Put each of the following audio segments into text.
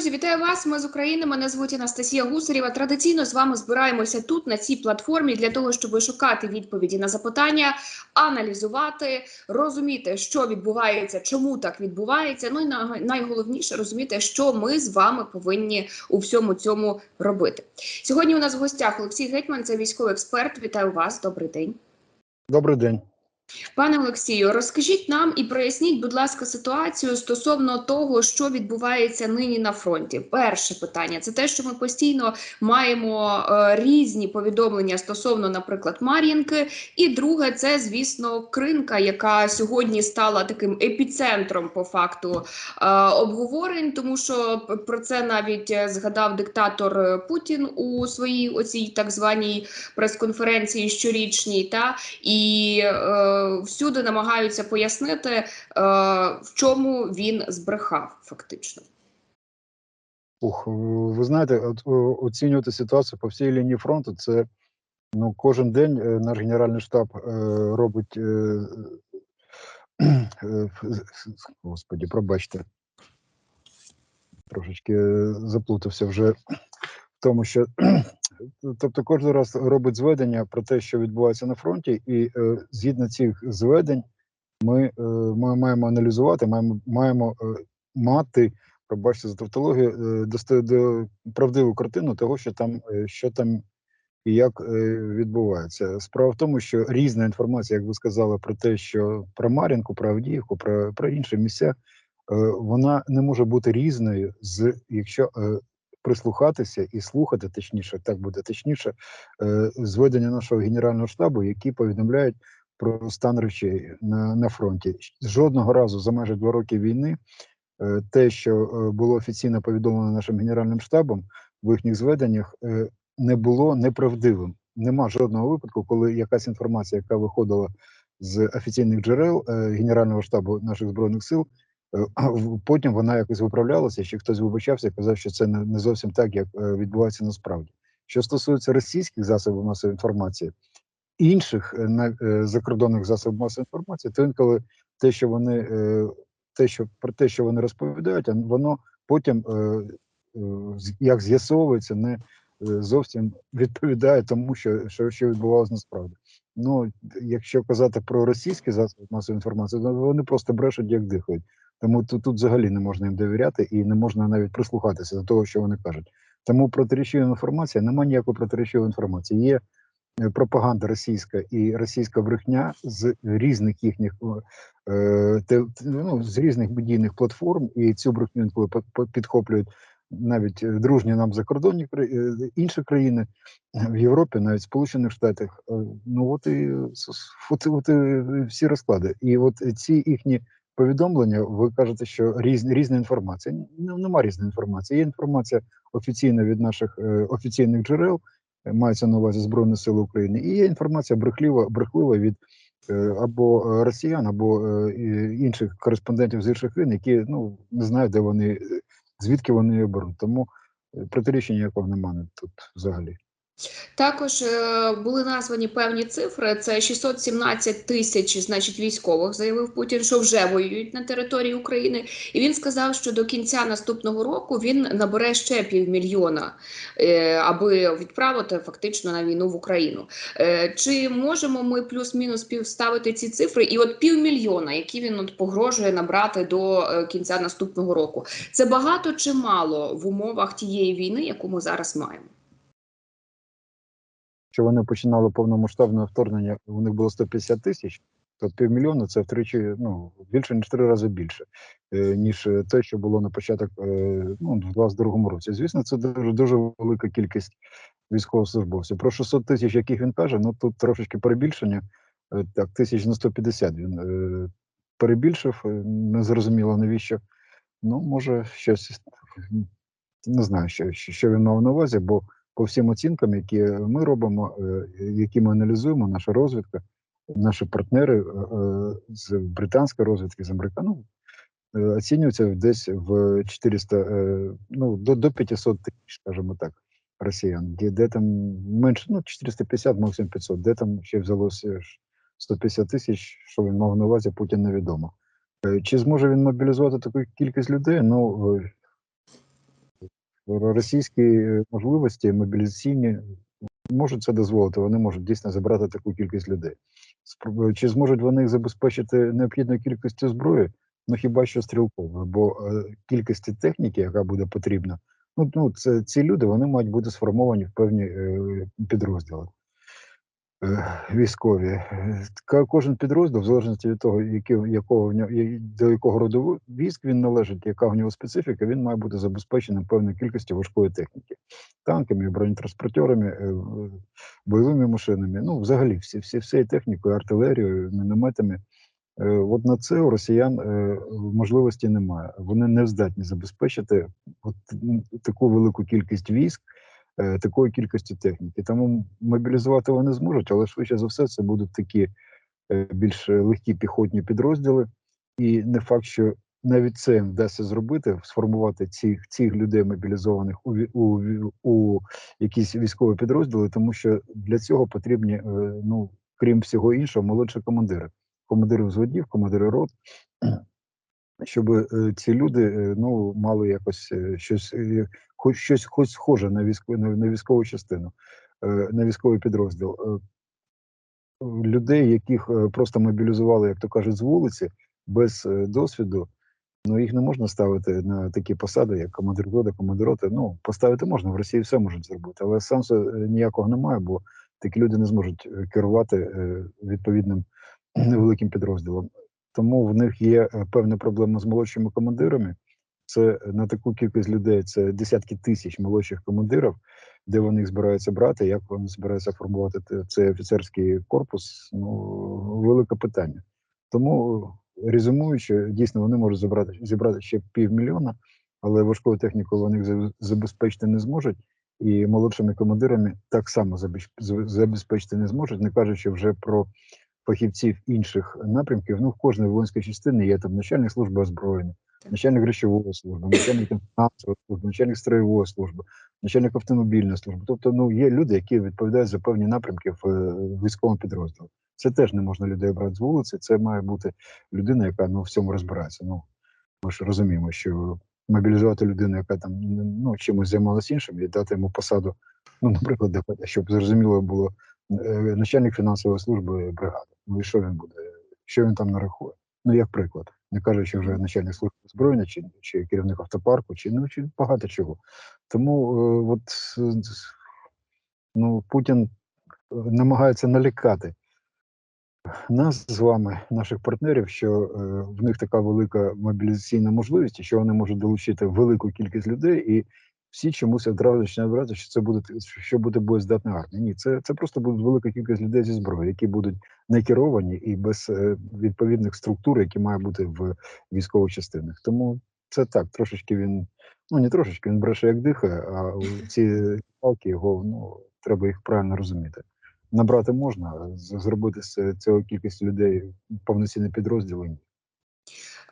Друзі, вітаю вас. Ми з України. Мене звуть Анастасія Гусарєва. Традиційно з вами збираємося тут на цій платформі для того, щоб шукати відповіді на запитання, аналізувати, розуміти, що відбувається, чому так відбувається. Ну і на- найголовніше розуміти, що ми з вами повинні у всьому цьому робити. Сьогодні у нас в гостях Олексій Гетьман, це військовий експерт. Вітаю вас. Добрий день. Добрий день. Пане Олексію, розкажіть нам і проясніть, будь ласка, ситуацію стосовно того, що відбувається нині на фронті. Перше питання це те, що ми постійно маємо е, різні повідомлення стосовно, наприклад, Мар'їнки. І друге, це звісно кринка, яка сьогодні стала таким епіцентром по факту е, обговорень, тому що про це навіть е, згадав диктатор е, Путін у своїй оцій так званій прес-конференції щорічній. Та і е, всюди намагаються пояснити, е, в чому він збрехав, фактично. Ух, ви знаєте, оцінювати ситуацію по всій лінії фронту. Це ну кожен день е, наш генеральний штаб е, робить. Е, е, господі, пробачте. Трошечки е, заплутався вже в тому, що тобто кожен раз робить зведення про те, що відбувається на фронті, і е, згідно цих зведень, ми, е, ми маємо аналізувати, маємо, маємо е, мати пробачте за тавтологію, е, досто- до правдиву картину того, що там, е, що там і як е, відбувається. Справа в тому, що різна інформація, як ви сказали, про те, що про Мар'їнку, про Авдіївку, про, про інші місця, е, вона не може бути різною, з якщо е, прислухатися і слухати, точніше, так буде точніше, е, зведення нашого генерального штабу, які повідомляють про стан речей на, на фронті. Жодного разу за майже два роки війни е, те, що е, було офіційно повідомлено нашим генеральним штабом в їхніх зведеннях, не було неправдивим. Нема жодного випадку, коли якась інформація, яка виходила з офіційних джерел Генерального штабу наших збройних сил, потім вона якось виправлялася, чи хтось вибачався казав, що це не, зовсім так, як е, відбувається насправді. Що стосується російських засобів масової інформації, інших е, е, закордонних засобів масової інформації, то інколи те, що вони е, те, що про те, що вони розповідають, воно потім, е, е, як з'ясовується, не е, зовсім відповідає тому, що, що, що відбувалося насправді. Ну, якщо казати про російські засоби масової інформації, то вони просто брешуть, як дихають. Тому тут, тут взагалі не можна їм довіряти і не можна навіть прислухатися до того, що вони кажуть. Тому протирічова інформація немає ніякої протирічової інформації. Є е, пропаганда російська і російська брехня з різних їхніх е, ну, з різних медійних платформ, і цю брехню інколи підхоплюють навіть е, дружні нам закордонні інші країни в Європі, навіть Сполучених Штатах. Ну от і с- от, от всі розклади. І от ці їхні повідомлення, ви кажете, що різні різна інформація. Ну, нема різної інформації. Є інформація офіційна від наших е, офіційних джерел, е, мається на увазі Збройні Сили України, і є інформація брехлива, брехлива від е, або е, росіян, або е, інших кореспондентів з інших країн, які ну не знаю, де вони е, звідки вони беруть. Тому протирічення ніякого немає тут взагалі. Також е, були названі певні цифри. Це 617 тисяч, значить, військових, заявив Путін, що вже воюють на території України. І він сказав, що до кінця наступного року він набере ще півмільйона, е, аби відправити фактично на війну в Україну. Е, Чи можемо ми плюс-мінус півставити ці цифри? І от півмільйона, які він от погрожує набрати до кінця наступного року, це багато чи мало в умовах тієї війни, яку ми зараз маємо? Що вони починали повномасштабне вторгнення, у них було 150 тисяч, то півмільйона це втричі ну більше ніж три рази більше, е, ніж е, те, що було на початок е, ну, 22-му році. Звісно, це дуже дуже велика кількість військовослужбовців. Про 600 тисяч, яких він каже, ну тут трошечки перебільшення. Так, тисяч на 150 він перебільшив, е, незрозуміло навіщо. Ну, може, щось не знаю, що що він мав на увазі, бо по всім оцінкам, які ми робимо, е, які ми аналізуємо, наша розвідка, наші партнери е, е, з британської розвідки, з американу, оцінюються десь в 400, е, ну, до, до 500 тисяч, скажімо так, росіян, де, де там менше, ну, 450, максимум 500, де там ще взялося ж 150 тисяч, що він мав на увазі, Путін невідомо. Чи зможе він мобілізувати таку кількість людей? Ну, російські е, можливості мобілізаційні можуть це дозволити. Вони можуть дійсно забрати таку кількість людей. Спро- Чи зможуть вони забезпечити необхідною кількістю зброї? Ну хіба що стрілково, бо е, кількості техніки, яка буде потрібна, ну, ну це ці люди вони мають бути сформовані в певні е, підрозділи е, військові. Е, Кожен підрозділ, в залежності від того, якого в нього, до якого роду військ він належить, яка в нього специфіка, він має бути забезпеченим певною кількістю важкої техніки, танками, бронетранспортерами, е, бойовими машинами. Ну, взагалі, всі, всі, всією технікою, артилерією, мінометами. Е, От на це у росіян можливості немає. Вони не здатні забезпечити от таку велику кількість військ, такої кількості техніки. Тому мобілізувати вони зможуть, але швидше за все це будуть такі е, більш легкі піхотні підрозділи. І не факт, що навіть це їм вдасться зробити, сформувати цих, цих людей мобілізованих у, у, у якісь військові підрозділи, тому що для цього потрібні, е, ну крім всього іншого, молодші командири, командири взводів, командири рот. Щоб е, ці люди е, ну мали якось е, щось, хоч щось, хоч схоже на військову на, військову частину, на військовий підрозділ. Людей, яких просто мобілізували, як то кажуть, з вулиці без досвіду. Ну їх не можна ставити на такі посади, як командир роти, командир роти. Ну поставити можна в Росії все можуть зробити, але сенсу ніякого немає, бо такі люди не зможуть керувати відповідним великим підрозділом. Тому в них є е, певна проблема з молодшими командирами. Це е, на таку кількість людей, це десятки тисяч молодших командирів, де вони їх збираються брати, як вони збираються формувати цей офіцерський корпус. Ну велике питання. Тому резюмуючи, дійсно вони можуть зібрати зібрати ще півмільйона, але важкою технікою вони забезпечити не зможуть. І молодшими командирами так само забезпечити не зможуть, не кажучи вже про фахівців інших напрямків. Ну, в кожній воїнській частині є там начальник служби озброєння, начальник речової служби, начальник фінансової служби, начальник строєвої служби, начальник автомобільної служби. Тобто, ну є люди, які відповідають за певні напрямки в е, військовому підрозділі. Це теж не можна людей брати з вулиці. Це має бути людина, яка ну в цьому розбирається. Ну ми ж розуміємо, що мобілізувати людину, яка там ну чимось займалася іншим, і дати йому посаду, ну, наприклад, щоб зрозуміло було начальник фінансової служби бригади. Ну і що він буде? Що він там нарахує? Ну, як приклад, не кажучи вже начальник служби озброєння, чи, чи керівник автопарку, чи ну чи багато чого. Тому е, от е, ну, Путін е, намагається налякати нас з вами, наших партнерів, що е, в них така велика мобілізаційна можливість, що вони можуть долучити велику кількість людей, і всі чомусь одразу починають брати, що це буде що буде боєздатна армія. Ні, це, це просто буде велика кількість людей зі зброєю, які будуть не керовані і без е, відповідних структур, які мають бути в військових частинах. Тому це так, трошечки він, ну не трошечки, він бреше як дихає, а ці палки його ну треба їх правильно розуміти набрати можна, зробити з цього кількості людей повноцінний підрозділ.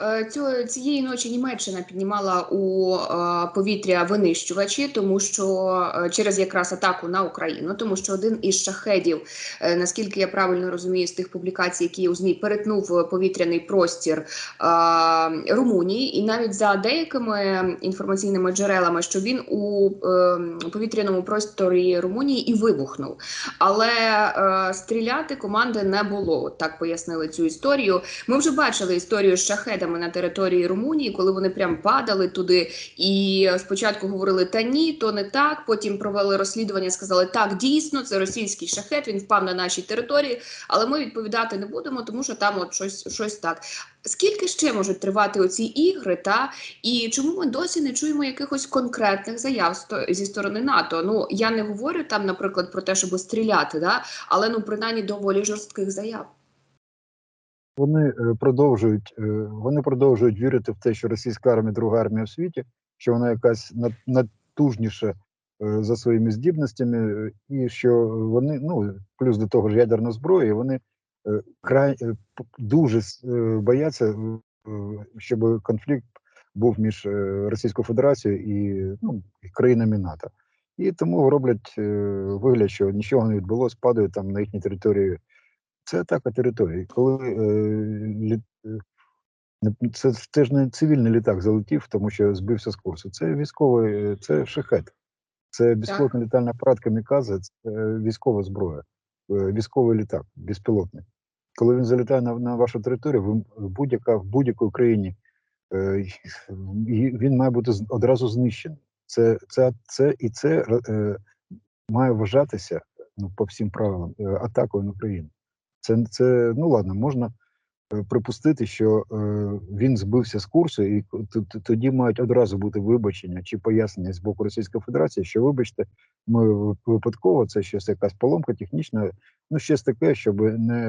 Е, цієї ночі Німеччина піднімала у е, повітря винищувачі, тому що е, через якраз атаку на Україну, тому що один із шахедів, наскільки я правильно розумію, з тих публікацій, які у змі, перетнув повітряний простір Румунії, і навіть за деякими інформаційними джерелами, що він у повітряному просторі Румунії і вибухнув. Але стріляти команди не було. Так пояснили цю історію. Ми вже бачили історію з шахедами на території Румунії, коли вони прям падали туди. І спочатку говорили та ні, то не так. Потім провели розслідування, сказали так, дійсно, це російський шахет. Він впав на нашій території, але ми відповідати не будемо, тому що там от щось, щось так. Скільки ще можуть тривати оці ігри, та і чому ми досі не чуємо якихось конкретних заяв зі сторони НАТО? Ну я не говорю там, наприклад, про те, щоб стріляти, да, але ну принаймні доволі жорстких заяв. Вони е, продовжують е, вони продовжують вірити в те, що російська армія друга армія в світі, що вона якась надтужніша е, за своїми здібностями, і що вони ну плюс до того ж ядерна зброя, вони край дуже бояться, щоб конфлікт був між Російською Федерацією і ну, країнами НАТО. І тому роблять вигляд, що нічого не відбулося, падають там на їхній території це атака території. Коли е, е, Це, це ж не цивільний літак залетів, тому що збився з курсу. Це військовий, е, це шахет. Це безпілотний літальний апарат камікадзе, це е, військова зброя, військовий літак, безпілотний. Коли він залітає на, на вашу територію, ви будь-яка в будь-якій країні е, він має бути одразу знищений. Це, це, це і це е, має вважатися ну, по всім правилам е, атакою на Україну. Це, це ну ладно, можна е, припустити, що е, він збився з курсу, і тоді мають одразу бути вибачення чи пояснення з боку Російської Федерації, що вибачте, ми випадково, це щось якась поломка технічна, ну щось таке, щоб не.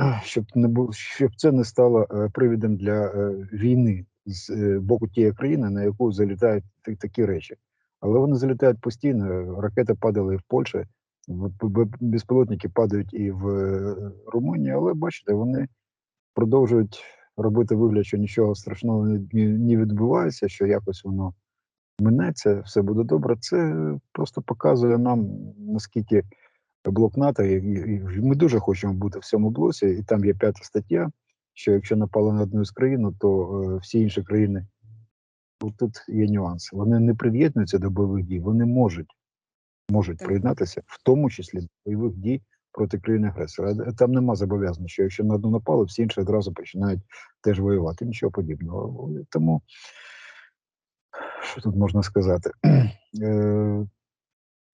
Е, щоб не було, щоб це не стало е, привідом для е, війни з боку тієї країни, на яку залітають такі речі. Але вони залітають постійно. Ракети падали в Польщі, безпілотники падають і в е, Румунії, але бачите, вони продовжують робити вигляд, що нічого страшного не, відбувається, що якось воно минеться, все буде добре. Це просто показує нам, наскільки блок НАТО, і, ми дуже хочемо бути в цьому блоці, і там є п'ята стаття, що якщо напали на одну з країн, то е, всі інші країни ну, тут є нюанси. Вони не приєднуються до бойових дій, вони можуть, можуть Так. приєднатися, в тому числі до бойових дій проти країни агресора. Там нема зобов'язань, що якщо на одну напали, всі інші одразу починають теж воювати. Нічого подібного. Тому що тут можна сказати? Е,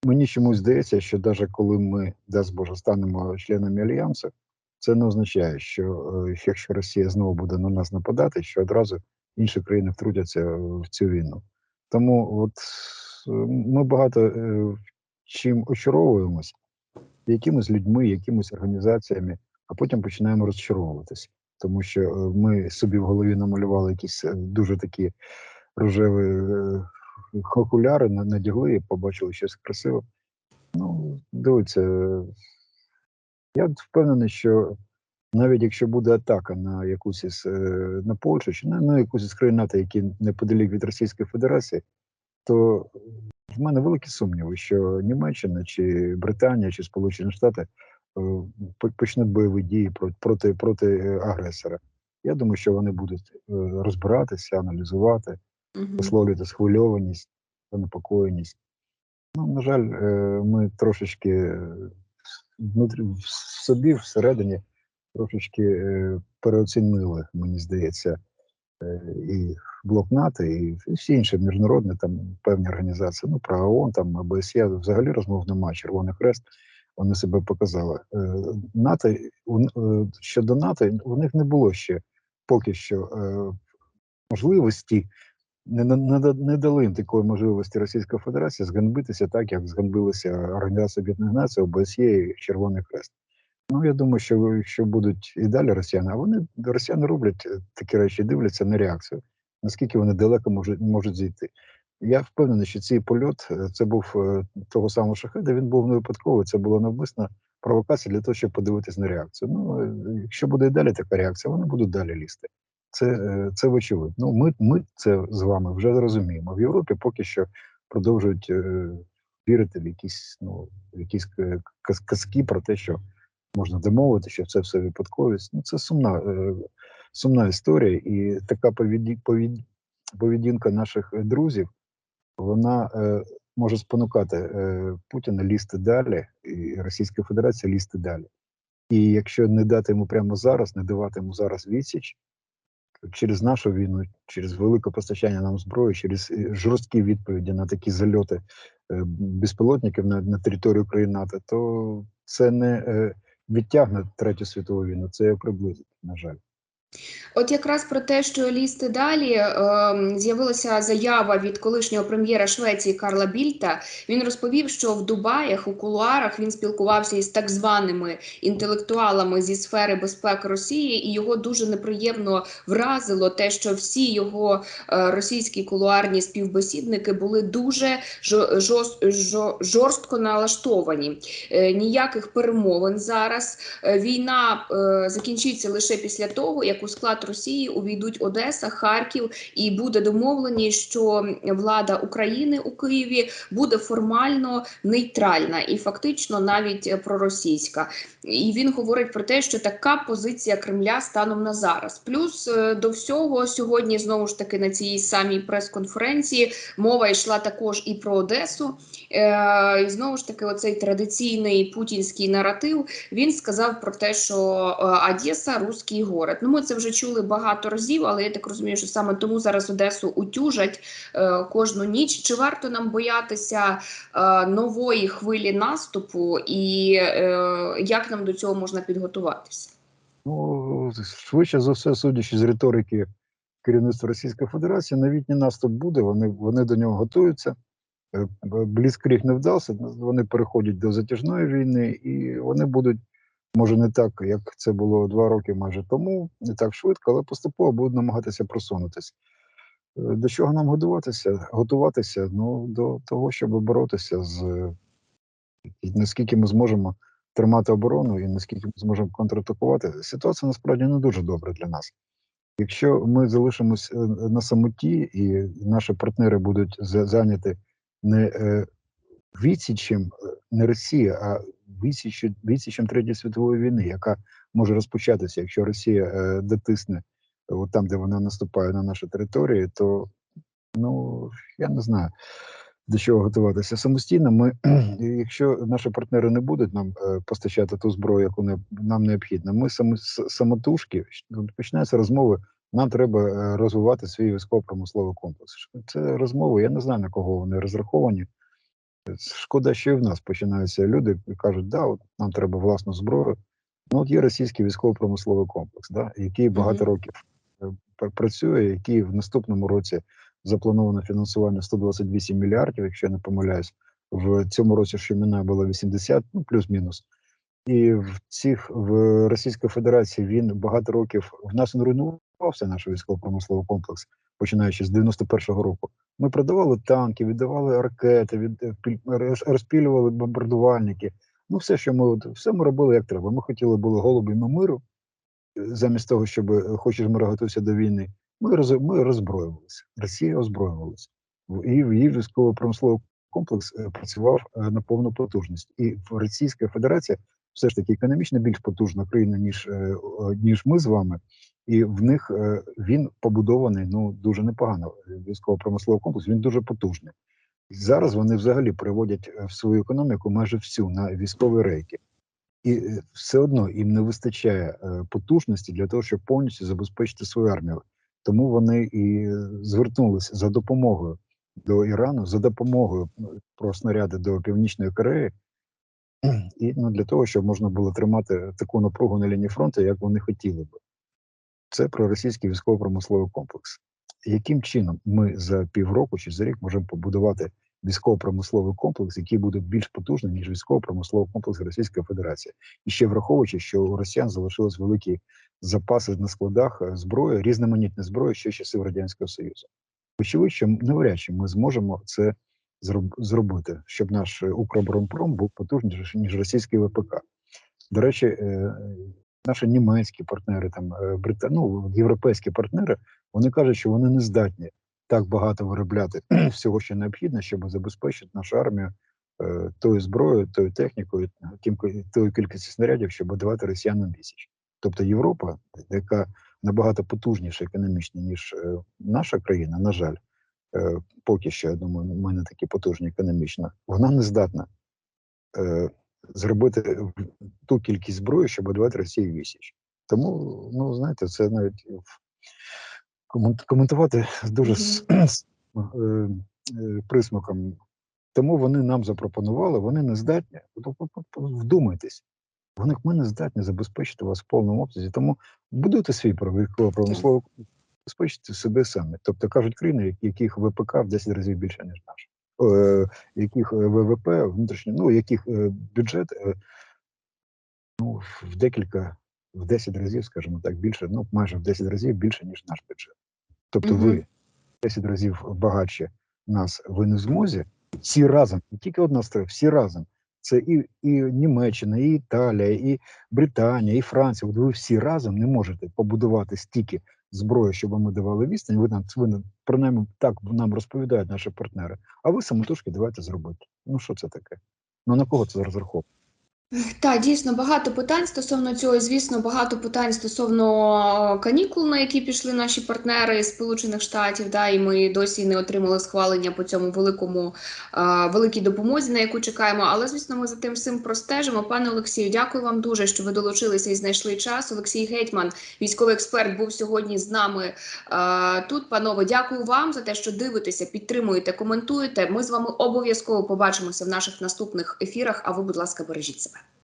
Мені чомусь здається, що навіть коли ми, дасть Боже, станемо членами альянсу, це не означає, що е, якщо Росія знову буде на нас нападати, що одразу інші країни втрутяться в цю війну. Тому от е, ми багато е, чим очаровуємось, якимись людьми, якимись організаціями, а потім починаємо розчаровуватися. Тому що е, ми собі в голові намалювали якісь е, дуже такі рожеві е, окуляри, надягли і побачили щось красиве. Ну, дивіться, я впевнений, що навіть якщо буде атака на якусь із на Польщу чи на, на якусь із країн НАТО, які неподалік від Російської Федерації, то в мене великі сумніви, що Німеччина чи Британія чи Сполучені Штати е, по- почнуть бойові дії проти, проти, е, агресора. Я думаю, що вони будуть е, розбиратися, аналізувати висловлювати схвильованість, занепокоєність. Ну, на жаль, ми трошечки внутрі в собі всередині трошечки переоцінили, мені здається, і блок НАТО, і всі інші міжнародні там певні організації. Ну, про ООН, там ОБСЄ взагалі розмов немає, Червоний Хрест. Вони себе показали. Е, НАТО е, щодо НАТО, у них не було ще поки що е, можливості не, не, не, дали їм такої можливості Російська Федерація зганбитися так, як зганбилися Організація Об'єднаних Націй, ОБСЄ і Червоний Хрест. Ну я думаю, що якщо будуть і далі росіяни, а вони росіяни роблять е, такі речі, дивляться на реакцію, наскільки вони далеко можуть можуть зійти. Я впевнений, що цей польот е, це був е, того самого шахеда. Він був не випадковий. Це була навмисна провокація для того, щоб подивитись на реакцію. Ну якщо буде і далі така реакція, вони будуть далі лізти. Це, це вочевидь. Ну, ми, ми це з вами вже розуміємо. В Європі поки що продовжують вірити в якісь, ну, в якісь казки про те, що можна домовити, що це все випадковість. Ну, це сумна, е, сумна історія, і така поведі, поведінка наших е, друзів, вона е, може спонукати е, Путіна лізти далі, і Російська Федерація лізти далі. І якщо не дати йому прямо зараз, не давати йому зараз відсіч, через нашу війну, через велике постачання нам зброї, через е, жорсткі відповіді на такі зальоти е, безпілотників на, на територію країн НАТО, то це не відтягне третю світову війну, це її приблизить, на жаль. От якраз про те, що лізти далі, ем, з'явилася заява від колишнього прем'єра Швеції Карла Більта. Він розповів, що в Дубаях у кулуарах він спілкувався із так званими інтелектуалами зі сфери безпеки Росії, і його дуже неприємно вразило те, що всі його е, російські кулуарні співбесідники були дуже жо- жорстко налаштовані. Е, Ніяких перемовин зараз. Е, Війна закінчиться лише після того, як у склад Росії увійдуть Одеса, Харків, і буде домовлені, що влада України у Києві буде формально нейтральна і фактично навіть проросійська. І він говорить про те, що така позиція Кремля станом на зараз. Плюс е, до всього сьогодні знову ж таки на цій самій прес-конференції мова йшла також і про Одесу. Е, і знову ж таки, оцей традиційний путінський наратив. Він сказав про те, що е, Одеса руський город. Ну, ми це вже чули багато разів, але я так розумію, що саме тому зараз Одесу утюжать е, кожну ніч. Чи варто нам боятися е, нової хвилі наступу, і е, як нам до цього можна підготуватися? Ну, швидше за все, судячи з риторики керівництва Російської Федерації, новітній наступ буде. Вони, вони до нього готуються. Е, Бліцкріг не вдався. Вони переходять до затяжної війни, і вони будуть, може, не так, як це було два роки майже тому, не так швидко, але поступово будуть намагатися просунутися. Е, До чого нам готуватися? Готуватися ну, до того, щоб боротися з і наскільки ми зможемо тримати оборону і наскільки ми зможемо контратакувати. Ситуація насправді не дуже добра для нас. Якщо ми залишимось е, на самоті, і наші партнери будуть за- зайняті не е, відсічем, не Росія, а відсічем, відсічем Третьої світової війни, яка може розпочатися, якщо Росія е, дотисне е, от там, де вона наступає на наші території, то ну я не знаю до чого готуватися самостійно. Ми, якщо наші партнери не будуть нам е, постачати ту зброю, яку не, нам необхідно, ми самі, самотужки щ- починаються розмови. Нам треба розвивати свій військово-промисловий комплекс. Це розмови, я не знаю на кого вони розраховані. Шкода, що і в нас починаються люди і кажуть, да, от нам треба власну зброю. Ну, от є російський військово-промисловий комплекс, да, який багато років е, працює, який в наступному році заплановано фінансування 128 мільярдів, якщо я не помиляюсь. В цьому році що міна було 80, ну плюс-мінус. І в цих в Російській Федерації він багато років в нас не руйнувався наш військово-промисловий комплекс, починаючи з 91-го року. Ми продавали танки, віддавали ракети, від е, розпілювали бомбардувальники. Ну, все, що ми от- все ми робили як треба. Ми хотіли були голубами миру, замість того, щоб е, хочеш мира, готуйся до війни. Ми роз, ми роззброювалися. Росія озброювалася. І в її військово-промисловий комплекс е, працював на повну потужність. І Російська Федерація все ж таки економічно більш потужна країна, ніж, ніж ми з вами. І в них е, він побудований ну дуже непогано. Військово-промисловий комплекс він дуже потужний. Зараз вони взагалі приводять е, в свою економіку майже всю на військові рейки. І е, все одно їм не вистачає потужності для того, щоб повністю забезпечити свою армію. Тому вони і звернулися за допомогою до Ірану, за допомогою про снаряди до Північної Кореї, і ну, для того, щоб можна було тримати таку напругу на лінії фронту, як вони хотіли би. Це про російський військово-промисловий комплекс. Яким чином ми за півроку чи за рік можемо побудувати військово-промисловий комплекс, який буде більш потужним, ніж військово-промисловий комплекс Російської Федерації, і ще враховуючи, що у росіян залишились великі запаси на складах е, зброї, різноманітної зброї ще часів радянського союзу. Очевидь, що навряд чи ми зможемо це зробити, щоб наш е, Укроборонпром був потужніший ніж російський ВПК. До речі, е, наші німецькі партнери, там е, брита... ну, європейські партнери, вони кажуть, що вони не здатні так багато виробляти всього, що необхідно, щоб забезпечити нашу армію е, тою зброєю, тою технікою, тим тою кількістю снарядів, щоб давати росіянам відсіч. Тобто Європа, яка набагато потужніша економічно, ніж е, наша країна, на жаль, е, поки що, я думаю, ми не такі потужні економічно, вона не здатна е, зробити ту кількість зброї, щоб давати Росії відсіч. Тому, ну знаєте, це навіть коментувати дуже з, з е, е, присмаком. Тому вони нам запропонували, вони не здатні. Вдумайтесь, вони ми не здатні забезпечити вас в повному обсязі. Тому будуйте свій промисловий забезпечити себе самі. Тобто кажуть країни, яких ВПК в 10 разів більше, ніж наш. Е, яких е, ВВП внутрішньо, ну яких е, бюджет ну, в декілька, в 10 разів, скажімо так, більше, ну майже в 10 разів більше, ніж наш бюджет. Тобто, ви в 10 разів багатше нас, ви не в змозі всі разом, не тільки одна страна, всі разом Це і, і Німеччина, і Італія, і Британія, і Франція. От ви всі разом не можете побудувати стільки зброї, щоб ми давали відстань. Ви нам ви принаймні так нам розповідають наші партнери. А ви самотужки давайте зробити. Ну що це таке? Ну на кого це розраховує? Так, дійсно багато питань стосовно цього. Звісно, багато питань стосовно канікул, на які пішли наші партнери з Сполучених Штатів. Да, і ми досі не отримали схвалення по цьому великому е, великій допомозі, на яку чекаємо. Але звісно, ми за тим всім простежимо. Пане Олексію, дякую вам дуже, що ви долучилися і знайшли час. Олексій Гетьман, військовий експерт, був сьогодні з нами е, тут. Панове, дякую вам за те, що дивитеся, підтримуєте, коментуєте. Ми з вами обов'язково побачимося в наших наступних ефірах. А ви, будь ласка, бережіть себе.